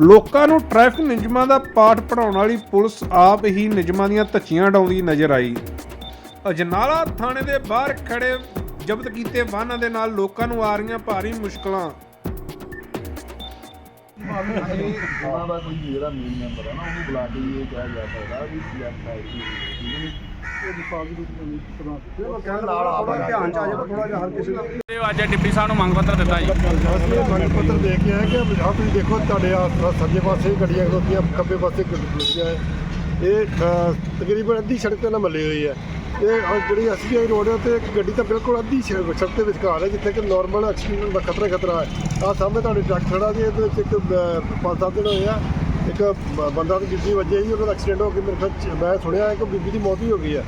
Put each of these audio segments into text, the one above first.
ਲੋਕਾਂ ਨੂੰ ਟ੍ਰੈਫਿਕ ਨਿਯਮਾਂ ਦਾ ਪਾਠ ਪੜਾਉਣ ਵਾਲੀ ਪੁਲਿਸ ਆਪ ਹੀ ਨਿਯਮਾਂ ਦੀਆਂ ਧੱਚੀਆਂ ਡਾਉਂਦੀ ਨਜ਼ਰ ਆਈ। ਅਜਨਾਲਾ ਥਾਣੇ ਦੇ ਬਾਹਰ ਖੜੇ ਜ਼ਬਤ ਕੀਤੇ ਵਾਹਨਾਂ ਦੇ ਨਾਲ ਲੋਕਾਂ ਨੂੰ ਆ ਰਹੀਆਂ ਭਾਰੀ ਮੁਸ਼ਕਲਾਂ। ਉਹਨਾਂ ਦਾ ਕੋਈ ਜਿਹੜਾ ਮੇਨ ਮੈਂਬਰ ਹੈ ਨਾ, ਉਹਨੂੰ ਬੁਲਾ ਕੇ ਇਹ ਕਿਹਾ ਜਾ ਸਕਦਾ ਵੀ ਸਿਲੈਕਟ ਹੈ ਇਹ ਨਾਲ ਆਪਾਂ ਧਿਆਨ ਚ ਆ ਜਾਵੇ ਥੋੜਾ ਜਿਹਾ ਹਰ ਕਿਸੇ ਦਾ ਤੇ ਅੱਜ ਡਿਪਟੀ ਸਾਹਿਬ ਨੂੰ ਮੰਗ ਪੱਤਰ ਦਿੱਤਾ ਜੀ। ਅਸੀਂ ਇਹ ਮੰਗ ਪੱਤਰ ਦੇ ਕੇ ਆਏ ਕਿ ਆਹ ਤੁਸੀਂ ਦੇਖੋ ਤੁਹਾਡੇ ਆਸ-ਪਾਸ ਸੱਜੇ ਪਾਸੇ ਗੱਡੀਆਂ ਖਲੋਤੀਆਂ ਖੱਬੇ ਪਾਸੇ ਗੱਡੀਆਂ ਖਲੋਤੀਆਂ ਹੈ ਇਹ ਅਹ, ਤਕਰੀਬਨ ਅੱਧੀ ਸੜਕ ਤੇ ਨਾ ਮੱਲੀ ਹੋਈ ਹੈ ਇਹ ਆਹ ਜਿਹੜੀ ਆਈ ਰੋਡ ਹੈ ਤੇ ਇੱਕ ਗੱਡੀ ਤਾਂ ਬਿਲਕੁਲ ਅੱਧੀ ਸੜਕ ਸੜਕ ਦੇ ਵਿਚਕਾਰ ਹੈ ਜਿੱਥੇ ਕਿ ਨਾਰਮਲ ਐਕਸੀਡੈਂਟ ਦਾ ਖਤਰਾ ਹੀ ਖਤਰਾ ਹੈ। ਆਹ ਸਾਹਮਣੇ ਤੁਹਾਡੇ ਟਰੱਕ ਖੜਾ ਜੀ ਇਹਦੇ ਵਿੱਚ ਇੱਕ ਅਹ, ਪੰਜ ਸੱਤ ਦਿਨ ਹੋਏ ਆ। ਇੱਕ ਬ- ਬੰਦਾ ਦੀ ਬੀਬੀ ਵੱਜੇ ਸੀ ਉਹਦਾ ਐਕਸੀਡੈਂਟ ਹੋ ਕੇ ਮੇਰੇ ਖਿਆਲ 'ਚ- ਮੈਂ ਸੁਣਿਆ ਹੈ ਕਿ ਬੀਬੀ ਦੀ ਮੌਤ ਹੀ ਹੋ ਗਈ ਹੈ।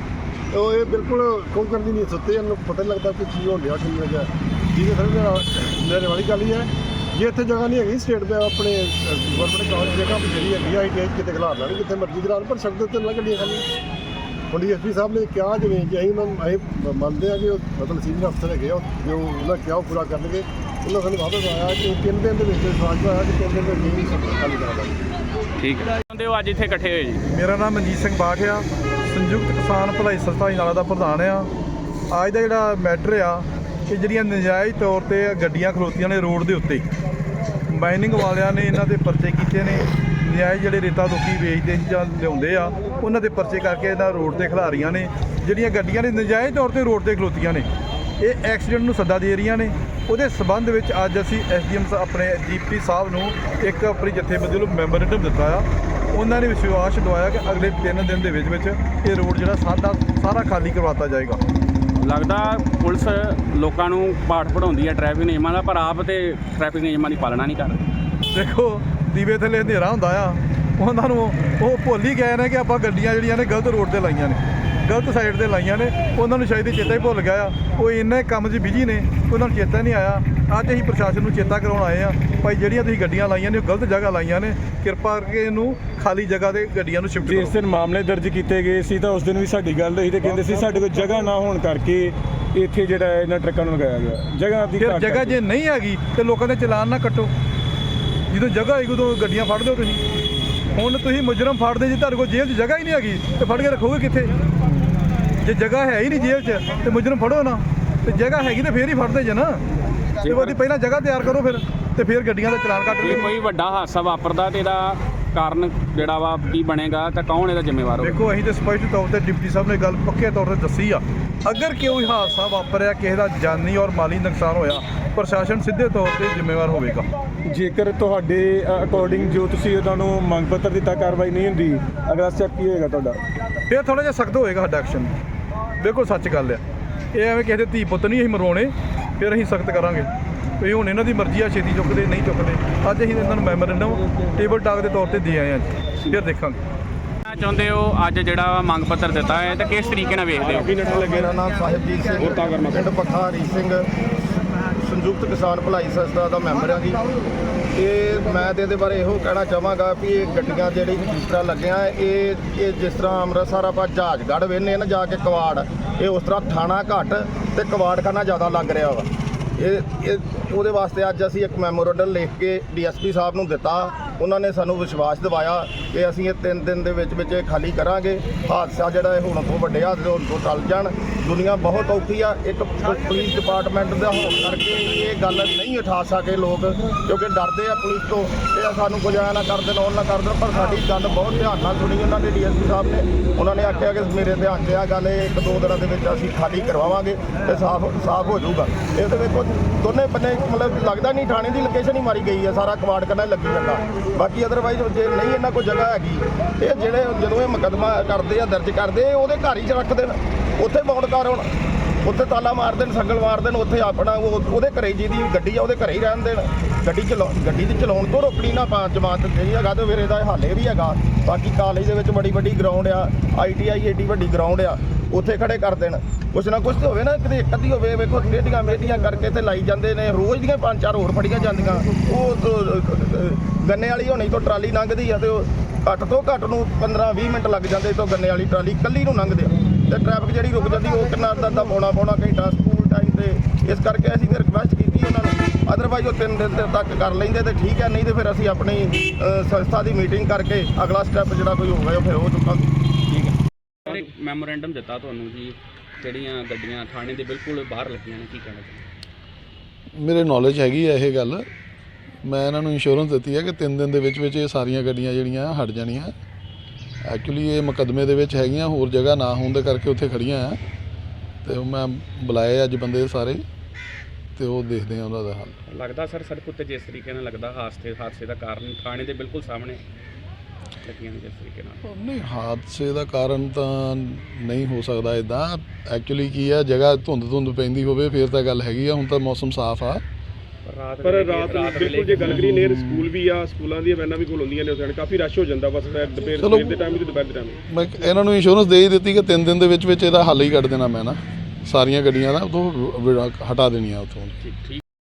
ਤੇ ਉਹ ਇਹ ਬਿਲਕੁਲ ਕੋਈ ਕਰਦੀ ਨਹੀਂ ਸੁੱਤੇ ਇਹਨੂੰ ਪਤਾ ਨਹੀਂ ਲੱਗਦਾ ਕਿ ਕੀ ਹੋ ਰਿਹਾ ਕੀ ਹੋ ਗਿਆ ਜਿਹਦੇ ਫਿਰ ਮੇਰੇ ਵਾਲੀ ਗੱਲ ਹੀ ਹੈ। ਜੇ ਇੱਥੇ ਜਗ੍ਹਾ ਨਹੀਂ ਹੈਗੀ ਸਟੇਟ ਦੇ ਆਪਣੇ ਗਵਰਨਮੈਂਟ ਕਾਲਜ ਜਗ੍ਹਾ ਬਥੇਰੀ ਹੈਗੀ ਆਈਟੀਆਈ ਕਿਤੇ ਖਿਲਾਰ ਲੈਣ ਕਿਤੇ ਮਰਜ਼ੀ ਕਰਾਉਣ ਪਰ ਸੜਕ ਦੇ ਉੱਤੇ ਨਾ ਗੱਡੀਆਂ ਖਾਲੀ। ਹੁਣ ਡੀਐਸਪੀ ਸਾਹਿਬ ਨੇ ਕਿਹਾ ਜਿਵੇਂ ਜੇ ਅਸੀਂ ਉਹਨਾਂ ਨੂੰ ਅਸੀਂ ਮੰਨਦੇ ਆ ਕਿ ਉਹ ਮਤਲਬ ਸੀਨੀਅਰ ਅਫਸਰ ਹੈਗੇ ਆ, ਉਹ ਜੋ ਉਹਨਾਂ ਕਿਹਾ ਉਹ ਪੂਰਾ ਕਰਨਗੇ। ਉਹਨਾਂ ਸਾਨੂੰ ਵਾਅਦਾ ਆਇਆ ਕਿ ਤਿੰਨ ਦਿਨ ਦੇ ਵਿੱਚ ਵਿਸ਼ਵਾਸ ਹੋਇਆ ਕਿ ਤਿੰਨ ਦਿਨ ਦੇ ਵਿੱਚ ਹੀ ਸਭ ਖਾਲੀ ਕਰਾ ਦਾਂਗੇ। ਠੀਕ ਹੈ। ਹੁੰਦੇ ਹੋ ਅੱਜ ਇੱਥੇ ਇਕੱਠੇ ਹੋਏ ਜੀ? ਮੇਰਾ ਨਾਮ ਮਨਜੀਤ ਸਿੰਘ ਬਾਠ ਆ। ਸੰਯੁਕਤ ਕਿਸਾਨ ਭਲਾਈ ਸੰਸਥਾ ਨਾਲਾ ਦਾ ਪ੍ਰਧਾਨ ਆ। ਅੱਜ ਦਾ ਜਿਹੜਾ ਮੈਟਰ ਆ ਇਹ ਜਿਹੜੀਆਂ ਨਜਾਇਜ਼ ਤੌਰ ਤੇ ਗੱਡੀਆਂ ਖਲੋਤੀਆਂ ਨੇ ਰੋਡ ਦੇ ਉੱਤੇ ਮਾਈਨਿੰਗ ਵਾਲਿਆਂ ਨੇ ਇਹਨਾਂ ਦੇ ਪਰਚੇ ਕੀਤੇ ਨੇ ਨਜਾਇਜ਼ ਜਿਹੜੇ ਰੇਤਾ ਲੋਕੀ ਵੇਚਦੇ ਸੀ ਜਾਂ ਲਿਆਉਂਦੇ ਆ ਉਹਨਾਂ ਦੇ ਪਰਚੇ ਕਰਕੇ ਇਹਨਾਂ ਰੋਡ ਤੇ ਖਿਲਾ ਰਹੀਆਂ ਨੇ ਜਿਹੜੀਆਂ ਗੱਡੀਆਂ ਨੇ ਨਜਾਇਜ਼ ਤੌਰ ਤੇ ਰੋਡ ਤੇ ਖਲੋਤੀਆਂ ਨੇ ਇਹ ਐਕਸੀਡੈਂਟ ਨੂੰ ਸੱਦਾ ਦੇ ਰਹੀਆਂ ਨੇ। ਉਹਦੇ ਸਬੰਧ ਵਿੱਚ ਅੱਜ ਅਸੀਂ ਐਸਡੀਐਮ ਆਪਣੇ ਜੀਪੀ ਸਾਹਿਬ ਨੂੰ ਇੱਕ ਆਪਣੀ ਜਥੇਬੰਦੀ ਨੂੰ ਮੈਮੋਰੈਂਡਮ ਦਿੱਤਾ ਆ। ਉਹਨਾਂ ਨੇ ਵਿਸ਼ਵਾਸ ਦਵਾਇਆ ਕਿ ਅਗਲੇ 3 ਦਿਨ ਦੇ ਵਿੱਚ ਵਿੱਚ ਇਹ ਰੋਡ ਜਿਹੜਾ ਸਾਡਾ ਸਾਰਾ ਖਾਲੀ ਕਰਵਾਤਾ ਜਾਏਗਾ। ਲੱਗਦਾ ਪੁਲਿਸ ਲੋਕਾਂ ਨੂੰ ਪਾਠ ਪੜਾਉਂਦੀ ਹੈ ਟ੍ਰੈਫਿਕ ਨਿਯਮਾਂ ਦਾ ਪਰ ਆਪ ਤੇ ਟ੍ਰੈਫਿਕ ਨਿਯਮਾਂ ਦੀ ਪਾਲਣਾ ਨਹੀਂ ਕਰ ਰਹੀ। ਦੇਖੋ ਦੀਵੇ ਥੱਲੇ ਹਨੇਰਾ ਹੁੰਦਾ ਆ। ਉਹਨਾਂ ਨੂੰ ਉਹ ਭੁੱਲ ਹੀ ਗਏ ਨੇ ਕਿ ਆਪਾਂ ਗੱਡੀਆਂ ਜਿਹੜੀਆਂ ਨੇ ਗਲਤ ਰੋਡ ਤੇ ਲਾਈਆਂ ਨੇ। ਗਲਤ ਸਾਈਡ ਤੇ ਲਾਈਆਂ ਨੇ ਉਹਨਾਂ ਨੂੰ ਸ਼ਾਇਦ ਇਹ ਚੇਤਾ ਹੀ ਭੁੱਲ ਗਿਆ ਆ। ਉਹ ਇੰਨੇ ਕੰਮ 'ਚ ਬਿਜ਼ੀ ਨੇ ਉਹਨਾਂ ਨੂੰ ਚੇਤਾ ਨਹੀਂ ਆਇਆ। ਅੱਜ ਅਸੀਂ ਪ੍ਰਸ਼ਾਸਨ ਨੂੰ ਚੇਤਾ ਕਰਾਉਣ ਆਏ ਆ ਭਾਈ ਜਿਹੜੀਆਂ ਤੁਸੀਂ ਗੱਡੀਆਂ ਲਾਈਆਂ ਨੇ ਉਹ ਗਲਤ ਜਗ੍ਹਾ ਲਾਈਆਂ ਨੇ ਕਿਰਪਾ ਕਰਕੇ ਇਹਨੂੰ ਖਾਲੀ ਜਗ੍ਹਾ ਤੇ ਗੱਡੀਆਂ ਨੂੰ ਸ਼ਿਫਟ ਜਿਸ ਕਰੋ। ਦਿਨ ਮਾਮਲੇ ਦਰਜ ਕੀਤੇ ਗਏ ਸੀ ਤਾਂ ਉਸ ਦਿਨ ਵੀ ਸਾਡੀ ਗੱਲ ਹੋਈ ਤੇ ਕਹਿੰਦੇ ਸੀ ਸਾਡੇ ਕੋਲ ਜਗ੍ਹਾ ਨਾ ਹੋਣ ਕਰਕੇ ਇੱਥੇ ਜਿਹੜਾ ਇਹਨਾਂ ਟਰੱਕਾਂ ਨੂੰ ਲਗਾਇਆ ਗਿਆ। ਜਗ੍ਹਾ ਦੀ ਘਾਟ ਜਗ੍ਹਾ। ਜੇ ਨਹੀਂ ਹੈਗੀ ਤੇ ਲੋਕਾਂ ਦੇ ਚਲਾਨ ਨਾ ਕੱਟੋ। ਜਦੋਂ ਜਗ੍ਹਾ ਹੈਗੀ ਉਦੋਂ ਗੱਡੀਆਂ ਫੜ ਦਿਓ ਤੁਸੀਂ। ਹੁਣ ਤੁਸੀਂ ਮੁਜਰਮ ਫੜਦੇ ਜੇ ਤੁਹਾਡੇ ਕੋਲ ਜੇਲ੍ਹ 'ਚ ਜਗ੍ਹਾ ਹੀ ਨਹੀਂ ਹੈਗੀ ਤੇ ਫੜ ਕੇ ਰੱਖੋਗੇ ਕਿੱਥੇ? ਜੇ ਜਗ੍ਹਾ ਹੈ ਹੀ ਨਹੀਂ ਜੇਲ੍ਹ 'ਚ ਤੇ ਮੁਜਰਮ ਫੜੋ ਨਾ ਤੇ ਜਗ੍ਹਾ ਹੈਗੀ ਤੇ ਫੇਰ ਹੀ ਫੜਦੇ ਜੇ ਨਾ। ਤੇ ਉਹਦੀ ਪਹਿਲਾਂ ਜਗ੍ਹਾ ਤਿਆਰ ਕਰੋ ਫਿਰ ਤੇ ਫਿਰ ਗੱਡੀਆਂ ਦਾ ਚਲਾਨ ਕੱਟ ਜੇ ਲਿਓ ਕੋਈ ਵੱਡਾ ਹਾਦਸਾ ਵਾਪਰਦਾ ਤੇ ਇਹਦਾ ਕਾਰਨ ਜਿਹੜਾ ਵਾ ਕੀ ਬਣੇਗਾ ਤਾਂ ਕੌਣ ਇਹਦਾ ਜ਼ਿੰਮੇਵਾਰ ਹੋਵੇਗਾ ਦੇਖੋ ਅਸੀਂ ਤੇ ਸਪਸ਼ਟ ਤੌਰ ਤੇ ਡਿਪਟੀ ਸਾਹਿਬ ਨੇ ਗੱਲ ਪੱਕੇ ਤੌਰ ਤੇ ਦੱਸੀ ਆ। ਅਗਰ ਕੋਈ ਹਾਦਸਾ ਵਾਪਰਿਆ ਕਿਸੇ ਦਾ ਜਾਨੀ ਔਰ ਮਾਲੀ ਨੁਕਸਾਨ ਹੋਇਆ ਪ੍ਰਸ਼ਾਸਨ ਸਿੱਧੇ ਤੌਰ ਤੇ ਜ਼ਿੰਮੇਵਾਰ ਹੋਵੇਗਾ। ਜੇਕਰ ਤੁਹਾਡੇ ਅਕੋਰਡਿੰਗ ਜੋ ਤੁਸੀਂ ਉਹਨਾਂ ਨੂੰ ਮੰਗ ਪੱਤਰ ਦਿੱਤਾ ਕਾਰਵਾਈ ਨਹੀਂ ਹੁੰਦੀ ਅਗਲਾ ਸਟੈਪ ਕੀ ਹੋਏਗਾ ਤੁਹਾਡਾ? ਫਿਰ ਥੋੜਾ ਜਿਹਾ ਸਖਤ ਹੋਏਗਾ ਸਾਡਾ ਐਕਸ਼ਨ ਬਿਲਕੁਲ ਸੱਚ ਗੱਲ ਆ। ਇਹ ਐਵੇਂ ਕਿਸੇ ਦੇ ਧੀ ਪੁੱਤ ਨਹੀਂ ਅਸੀਂ ਮਰਵਾਉਣੇ ਫਿਰ ਅਸੀਂ ਸਖਤ ਕਰਾਂਗੇ। ਵੀ ਹੁਣ ਇਹਨਾਂ ਦੀ ਮਰਜ਼ੀ ਆ ਛੇਤੀ ਚੁੱਕਦੇ ਨਹੀਂ ਚੁੱਕਦੇ। ਅੱਜ ਅਸੀਂ ਇਹਨਾਂ ਨੂੰ ਮੈਮੋਰੈਂਡਮ ਟੇਬਲ ਟਾਕ ਦੇ ਤੌਰ ਤੇ ਦੇ ਆਏ ਹਾਂ ਜੀ। ਫਿਰ ਦੇਖਾਂਗੇ। ਚਾਹੁੰਦੇ ਹੋ ਅੱਜ ਜਿਹੜਾ ਮੰਗ ਪੱਤਰ ਦਿੱਤਾ ਹੈ ਤੇ ਕਿਸ ਤਰੀਕੇ ਨਾਲ ਵੇਖਦੇ ਹੋ? ਮੇਰਾ ਨਾਮ ਸਾਹਿਬਜੀਤ ਸਿੰਘ ਪਿੰਡ ਪੱਖਾ ਹਰੀ ਸਿੰਘ ਸੰਯੁਕਤ ਕਿਸਾਨ ਭਲਾਈ ਸੰਸਥਾ ਦਾ ਮੈਂਬਰ ਹਾਂ ਜੀ। ਇਹ ਮੈਂ ਤੇ ਇਹਦੇ ਬਾਰੇ ਇਹੋ ਕਹਿਣਾ ਚਾਹਾਂਗਾ ਵੀ ਇਹ ਗੱਡੀਆਂ ਜਿਹੜੀ ਜਿਸ ਤਰ੍ਹਾਂ ਲੱਗੀਆਂ ਇਹ ਇਹ ਜਿਸ ਤਰ੍ਹਾਂ ਅੰਮ੍ਰਿਤਸਰ ਆਪਾਂ ਜਹਾਜਗੜ੍ਹ ਵੇਨੇ ਨਾ, ਜਾ ਕੇ ਕਵਾੜ, ਇਹ ਉਸ ਤਰ੍ਹਾਂ ਥਾਣਾ ਘੱਟ ਤੇ ਕਵਾੜਖਾਨਾ ਜ਼ਿਆਦਾ ਲੱਗ ਰਿਹਾ ਵਾ। ਇਹ ਇਹ ਉਹਦੇ ਵਾਸਤੇ ਅੱਜ ਅਸੀਂ ਇੱਕ ਮੈਮੋਰੰਡਮ ਲਿਖ ਕੇ ਡੀਐਸਪੀ ਸਾਹਿਬ ਨੂੰ ਦਿੱਤਾ ਉਹਨਾਂ ਨੇ ਸਾਨੂੰ ਵਿਸ਼ਵਾਸ ਦਿਵਾਇਆ ਕਿ ਅਸੀਂ ਇਹ ਤਿੰਨ ਦਿਨ ਦੇ ਵਿੱਚ ਵਿੱਚ ਇਹ ਖਾਲੀ ਕਰਾਂਗੇ। ਹਾਦਸਾ ਜਿਹੜਾ ਇਹ ਹੁਣ ਤੋਂ ਵੱਡੇ ਹਾਦਸੇ ਹੁਣ ਤੋਂ ਟਲ ਜਾਣ। ਦੁਨੀਆ ਬਹੁਤ ਔਖੀ ਆ। ਇੱਕ ਪੁਲਿਸ ਡਿਪਾਰਟਮੈਂਟ ਦਾ ਹੋਣ ਕਰਕੇ ਇਹ ਗੱਲ ਨਹੀਂ ਉਠਾ ਸਕੇ ਲੋਕ, ਕਿਉਂਕਿ ਡਰਦੇ ਆ ਪੁਲਿਸ ਤੋਂ ਇਹ ਸਾਨੂੰ ਕੁਝ ਐਂ ਨਾ ਕਰ ਦੇਣ, ਉਹ ਨਾ ਕਰ ਦੇਣ। ਪਰ ਸਾਡੀ ਗੱਲ ਬਹੁਤ ਧਿਆਨ ਨਾਲ ਸੁਣੀ ਉਹਨਾਂ ਨੇ ਡੀਐਸਪੀ ਸਾਹਿਬ ਨੇ। ਉਹਨਾਂ ਨੇ ਆਖਿਆ ਕਿ ਮੇਰੇ ਧਿਆਨ 'ਚ ਆ ਗੱਲ ਇਹ ਇੱਕ ਦੋ ਦਿਨਾਂ ਦੇ ਵਿੱਚ ਅਸੀਂ ਖਾਲੀ ਕਰਵਾਵਾਂਗੇ ਤੇ ਸਾਫ਼ ਸਾਫ਼ ਹੋ ਜਾਊਗਾ। ਇਹ ਤੇ ਵੇਖੋ, ਦੋਨੇ ਬੰਨੇ ਮਤਲਬ ਲੱਗਦਾ ਨਹੀਂ, ਥਾਣੇ ਦੀ ਲੋਕੇਸ਼ਨ ਹੀ ਮਾਰੀ ਗਈ ਹੈ ਸਾਰਾ ਕਵਾੜ ਕਰਨਾ ਲੱਗੀ ਜਾਂਦਾ। ਬਾਕੀ ਅਦਰਵਾਈਜ਼ ਜੇ ਨਹੀਂ ਇਹਨਾਂ ਕੋਲ ਜਗ੍ਹਾ ਹੈਗੀ, ਇਹ ਜਿਹੜੇ ਜਦੋਂ ਇਹ ਮੁਕੱਦਮਾ ਕਰਦੇ ਆ, ਦਰਜ ਕਰਦੇ ਉਹਦੇ ਘਰ ਹੀ 'ਚ ਰੱਖ ਦੇਣ। ਉੱਥੇ ਬੌਂਡ ਕਰ ਹੁਣ। ਉੱਥੇ ਤਾਲਾ ਮਾਰ ਦੇਣ, ਸੰਗਲ ਮਾਰ ਦੇਣ, ਉੱਥੇ ਆਪਣਾ ਉਹ, ਉਹਦੇ ਘਰੇ ਜਿਹਦੀ ਗੱਡੀ ਆ, ਉਹਦੇ ਘਰੇ ਹੀ ਰਹਿਣ ਦੇਣ। ਗੱਡੀ ਚਲਾ, ਗੱਡੀ ਦੀ ਚਲਾਉਣ ਤੋਂ ਰੋਕਣੀ ਨਾ ਪਾ, ਜਮਾਨਤ ਨਹੀਂ ਹੈਗਾ ਤੇ ਫਿਰ ਇਹਦਾ ਹਾਲੇ ਵੀ ਹੈਗਾ। ਬਾਕੀ ਕਾਲਜ ਦੇ ਵਿੱਚ ਬੜੀ ਵੱਡੀ ਗਰਾਊਂਡ ਆ ਆਈਟੀਆਈ ਏਡੀ ਵੱਡੀ ਗਰਾਊਂਡ ਆ। ਉੱਥੇ ਖੜੇ ਕਰ ਦੇਣ। ਕੁਛ ਨਾ ਕੁਛ ਤਾਂ ਹੋਵੇ ਨਾ ਕਿਤੇ ਇੱਕ ਅੱਧੀ ਹੋਵੇ ਵੇਖੋ ਟੇਡੀਆਂ ਮੇਡੀਆਂ ਕਰਕੇ ਤੇ ਲਾਈ ਜਾਂਦੇ ਨੇ। ਰੋਜ਼ ਦੀਆਂ ਪੰਜ ਚਾਰ ਹੋਰ ਫੜੀਆਂ ਜਾਂਦੀਆਂ। ਉਹ ਤੋਂ, ਗੰਨੇ ਵਾਲੀ ਹੋਣੀ ਤੋਂ ਟਰਾਲੀ ਲੰਘਦੀ ਆ ਤੇ ਉਹ ਘੱਟ ਤੋਂ ਘੱਟ ਨੂੰ 15 20 ਮਿੰਟ ਲੱਗ ਜਾਂਦੇ ਤੋਂ ਗੰਨੇ ਵਾਲੀ ਟਰਾਲੀ ਕੱਲੀ ਨੂੰ ਲੰਘਦੇ ਆ। ਤੇ ਟ੍ਰੈਫਿਕ ਜਿਹੜੀ ਰੁਕ ਜਾਂਦੀ ਉਹ ਕਿੰਨਾ ਅੱਧਾ ਅੱਧਾ ਪੌਣਾ ਪੌਣਾ ਘੰਟਾ ਸਕੂਲ ਟਾਈਮ ਤੇ ਇਸ ਕਰਕੇ ਅਸੀਂ ਫਿਰ ਰਿਕੁਐਸਟ ਕੀਤੀ ਉਹਨਾਂ ਨੂੰ। ਅਦਰਵਾਈਜ਼ ਉਹ ਤਿੰਨ ਦਿਨ ਦੇ ਤੱਕ ਕਰ ਲੈਂਦੇ ਤੇ ਠੀਕ ਹੈ ਨਹੀਂ ਤੇ ਫਿਰ ਅਸੀਂ ਆਪਣੀ ਅ, ਸੰਸਥਾ ਦੀ ਮੀਟਿੰਗ ਕਰਕੇ ਅਗਲਾ ਸਟੈਪ ਜਿਹੜਾ ਕੋਈ ਹੋਊਗਾ ਉਹ ਫਿਰ ਉਹ ਚੁੱਕਾਂਗੇ ਮੈਮੋਰੈਂਡਮ ਦਿੱਤਾ ਤੁਹਾਨੂੰ ਜੀ ਜਿਹੜੀਆਂ ਗੱਡੀਆਂ ਥਾਣੇ ਦੇ ਬਿਲਕੁਲ ਬਾਹਰ ਲੱਗੀਆਂ ਨੇ ਕੀ ਕਹਿਣਾ ਚਾਹੁੰਦੇ ਮੇਰੇ ਨੌਲੇਜ ਹੈਗੀ ਹੈ ਇਹ ਗੱਲ। ਮੈਂ ਇਹਨਾਂ ਨੂੰ ਇੰਸ਼ੋਰੈਂਸ ਦਿੱਤੀ ਹੈ ਕਿ 3 ਦਿਨ ਦੇ ਵਿੱਚ ਵਿੱਚ ਇਹ ਸਾਰੀਆਂ ਗੱਡੀਆਂ ਜਿਹੜੀਆਂ ਹਟ ਜਾਣੀਆਂ। ਐਕਚੁਅਲੀ ਇਹ ਮੁਕੱਦਮੇ ਦੇ ਵਿੱਚ ਹੈਗੀਆਂ ਹੋਰ ਜਗ੍ਹਾ ਨਾ ਹੋਣ ਦੇ ਕਰਕੇ ਉੱਥੇ ਖੜੀਆਂ ਆ। ਤੇ ਉਹ ਮੈਂ ਬੁਲਾਏ ਅੱਜ ਬੰਦੇ ਸਾਰੇ ਤੇ ਉਹ ਦੇਖਦੇ ਆ ਉਹਨਾਂ ਦਾ ਹੱਲ। ਲੱਗਦਾ ਸਰ ਸੜਕ ਉੱਤੇ ਜਿਸ ਤਰੀਕੇ ਨਾਲ ਲੱਗਦਾ ਹਾਦਸੇ ਹਾਦਸੇ ਦਾ ਕਾਰਨ ਥਾਣੇ ਦੇ ਬਿਲਕੁਲ ਸਾਹਮਣੇ। ਲੱਗੀਆਂ ਨੇ ਜਿਸ ਤਰੀਕੇ ਨਾਲ। ਨਹੀਂ ਹਾਦਸੇ ਦਾ ਕਾਰਨ ਤਾਂ ਨਹੀਂ ਹੋ ਸਕਦਾ ਇਦਾਂ ਐਕਚੁਅਲੀ ਕੀ ਆ ਜਗ੍ਹਾ ਧੁੰਦ ਧੁੰਦ ਪੈਂਦੀ ਹੋਵੇ ਫਿਰ ਤਾਂ ਗੱਲ ਹੈਗੀ ਆ ਹੁਣ ਤਾਂ ਮੌਸਮ ਸਾਫ਼ ਆ। ਪਰ ਰਾਤ ਬਿਲਕੁਲ ਜੇ ਗੱਲ ਕਰੀਏ ਨੇਰ ਸਕੂਲ ਵੀ ਆ ਸਕੂਲਾਂ ਦੀਆਂ ਵੈਨਾਂ ਵੀ ਕੋਲ ਹੁੰਦੀਆਂ ਨੇ ਉੱਥੇ ਕਾਫੀ ਰਸ਼ ਹੋ ਜਾਂਦਾ ਬਸ ਦੁਪਹਿਰ ਚਲੋ। ਦੇ ਟਾਈਮ ਤੇ ਦੁਪਹਿਰ ਦੇ ਟਾਈਮ ਮੈਂ ਇਹਨਾਂ ਨੂੰ ਇੰਸ਼ੋਰੈਂਸ ਦੇ ਹੀ ਦਿੱਤੀ ਕਿ 3 ਦਿਨ ਦੇ ਵਿੱਚ ਵਿੱਚ ਇਹਦਾ ਹੱਲ ਹੀ ਕੱਢ ਦੇਣਾ ਮੈਂ ਨਾ। ਸਾਰੀਆਂ ਗੱਡੀਆਂ ਦਾ ਉਤੋਂ ਹਟਾ ਦੇਣੀਆਂ ਉੱਥੋਂ। ਠੀਕ ਠੀਕ।